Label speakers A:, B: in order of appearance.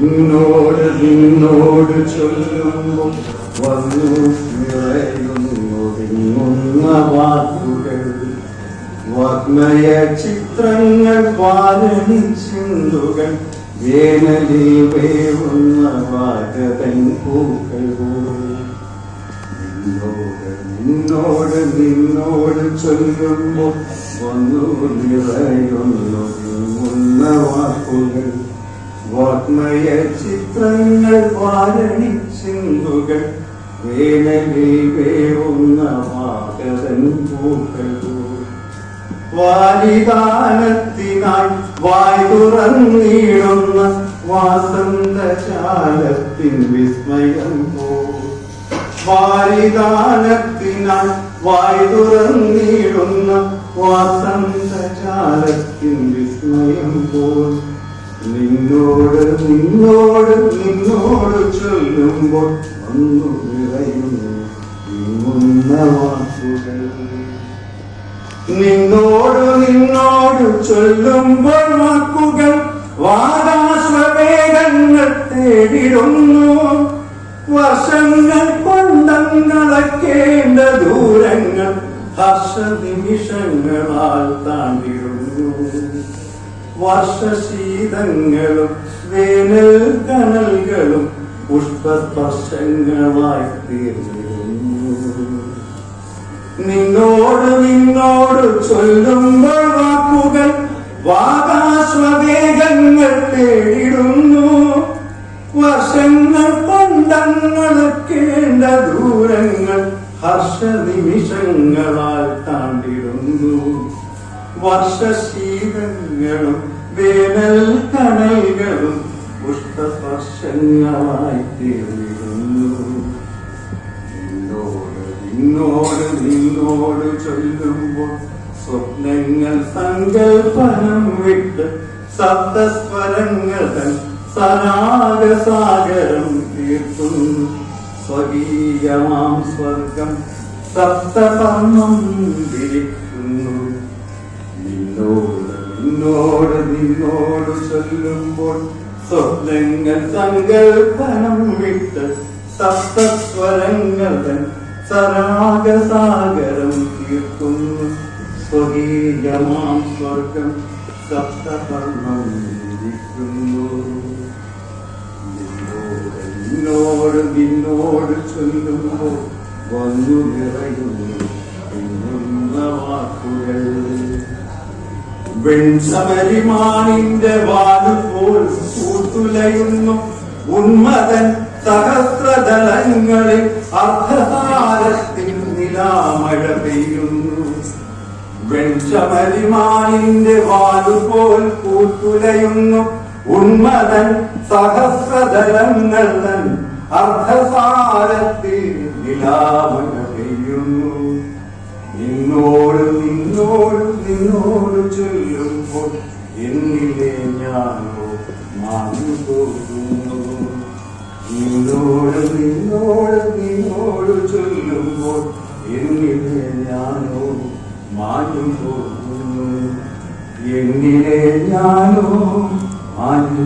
A: നിന്നോട് നിന്നോട് ചൊല്ലുമ്പോൾ വന്നു നിറയുന്നു. വിങ്ങുന്ന വാക്കുകൾ വാഗ്മയ ചിത്രങ്ങൾ പാലണി ചിന്തുകൾ വേനലിൽ വേവുന്ന വാഗതൻ പൂക്കൾ നിന്നോട് നിന്നോട് നിന്നോട് ചൊല്ലുമ്പോൾ വന്നു നിറയുന്നു. വാക്കുകൾ വാഗ്മയ ചിത്രങ്ങൾ വാരണി സിന്ധുകൾ വേനലിൽ വേവുന്ന വാഗതൻ പൂക്കൾ. വാലിദാനത്തിനായി വായ് തുറന്നിടുന്ന വാസന്തശാലത്തിൻ വിസ്മയം പോ. വാരിദാനത്തിനായി വായ് തുറന്നിടുന്ന വാസന്തചാലത്തിൻ വിസ്മയം പോൽ നിന്നോട് നിന്നോട് നിന്നോട് ചൊല്ലുമ്പോൾ വന്നു നിറയുന്നു. വിങ്ങുന്ന വാക്കുകൾ. നിന്നോട് നിന്നോട് ചൊല്ലുമ്പോൾ വാക്കുകൾ വാദാശ്വവേഗങ്ങൾ തേടിടുന്നു. വർഷങ്ങൾ കൊണ്ടങ്ങളക്കേണ്ട ദൂരങ്ങൾ ഹർഷനിമിഷങ്ങളാൽ താണ്ടിടുന്നു. വർഷശീതങ്ങളും വേനൽ കണലുകളും പുഷ്പസ്പർശങ്ങളായി തീർന്നിരുന്നു നിന്നോട് നിന്നോട് ചൊല്ലുമ്പോൾ വാക്കുകൾ വാകാശ്വവേഗങ്ങൾ തേടിടുന്നു വർഷങ്ങൾ കൊണ്ടങ്ങളക്കേണ്ട ദൂരങ്ങൾ ഹർഷനിമിഷങ്ങളാൽ താണ്ടിടുന്നു വർഷശീതങ്ങളും വേനൽ കണലുകളും പുഷ്പസ്പർശങ്ങളായി തീർന്നിരുന്നു. നിന്നോട് നിന്നോട് നിന്നോട് ചൊല്ലുമ്പോൾ സ്വപ്നങ്ങൾ സങ്കൽപ്പനം വിട്ട് സപ്തസ്വരങ്ങൾ തൻ സരാഗസാഗരം തീർക്കുന്നു. സ്വകീയമാം സ്വർഗം സപ്തപർണം വിരിക്കുന്നു. നിന്നോട് നിന്നോട് നിന്നോട് ചൊല്ലുമ്പോൾ സ്വപ്നങ്ങൾ സങ്കൽപ്പനം വിട്ട് സപ്തസ്വരങ്ങൾ തൻ സരാഗസാഗരം തീർക്കുന്നു. സ്വകീയമാം സ്വർഗം സപ്തകർമ്മം വിരിക്കുന്നു നിന്നോട് നിന്നോട് നിന്നോട് ചൊല്ലുമ്പോൾ വന്നു നിറയുന്നു. വാക്കുകൾ വെൺസമരിമാണിന്റെ വാലുപോൽ കൂത്തുലയുന്നു ഉന്മതൻ സഹസ്രദളങ്ങളിൽ അർദ്ധസാരത്തിൽ നിലാമഴ പെയ്യുന്നു. വെൺചമരിമാണിന്റെ വാലുപോൽ കൂത്തുലയുന്നു ഉന്മതൻ സഹസ്രതലങ്ങൾ അർദ്ധസാരത്തിൽ നിലാമഴ പെയ്യുന്നു. നിന്നോട് നിന്നോട് നിന്നോട് ചൊല്ലുമ്പോൾ എന്നിലെ ഞാനോ മാഞ്ഞു പോകുന്നു. നിന്നോട് നിന്നോട് നിന്നോട് ചൊല്ലുമ്പോൾ എന്നിലെ ഞാനോ മാഞ്ഞു പോകുന്നു. എന്നിലെ ഞാനോ മാഞ്ഞു